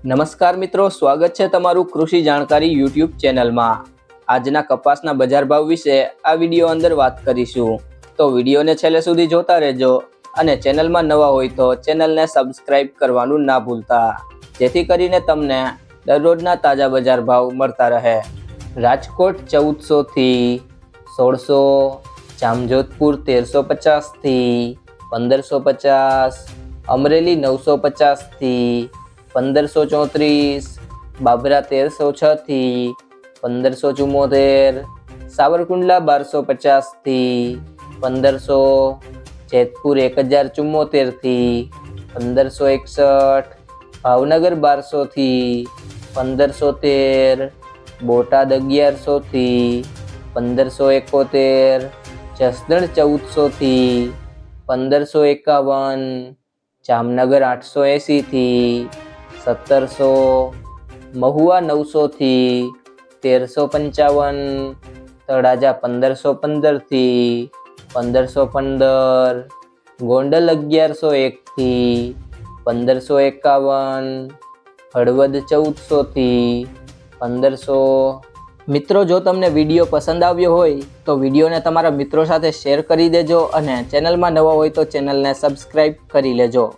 નમસ્કાર મિત્રો, સ્વાગત છે તમારું કૃષિ જાણકારી યુટ્યુબ ચેનલમાં. આજના કપાસના બજાર ભાવ વિશે આ વીડિયો અંદર વાત કરીશું. તો વિડીયોને છેલ્લે સુધી જોતા રહેજો અને ચેનલમાં નવા હોય તો ચેનલને સબસ્ક્રાઇબ કરવાનું ના ભૂલતા. જેથી કરીને તમને દરરોજના તાજા બજાર ભાવ મળતા રહે. રાજકોટ ચૌદસોથી સોળસો, જામજોધપુર તેરસો પચાસથી પંદરસો પચાસ, અમરેલી નવસો પચાસથી પંદરસો ચોત્રીસ, બાબરા તેરસો છથી, પંદરસો ચુમ્મોતેર, સાવરકુંડલા બારસો પચાસથી, પંદરસો જેતપુર એક હજાર ચુમ્મોતેરથી, પંદરસો એકસઠ, ભાવનગર બારસોથી, પંદરસો તેર, બોટાદ અગિયારસોથી, પંદરસો એકોતેર, જસદણ ચૌદસોથી, પંદરસો એકાવન, જામનગર આઠસો એંસીથી સત્તરસો, મહુવા નવસોથી તેરસો પંચાવન, તળાજા પંદરસો પંદરથી પંદરસો પંદર, ગોંડલ અગિયારસો એકથી પંદરસો એકાવન, હળવદ ચૌદસોથી પંદરસો. મિત્રો, જો તમને વીડિયો પસંદ આવ્યો હોય, તો વિડીયોને તમારા મિત્રો સાથે શેર કરી દેજો અને ચેનલમાં નવા હોય તો ચેનલને સબસ્ક્રાઈબ કરી લેજો.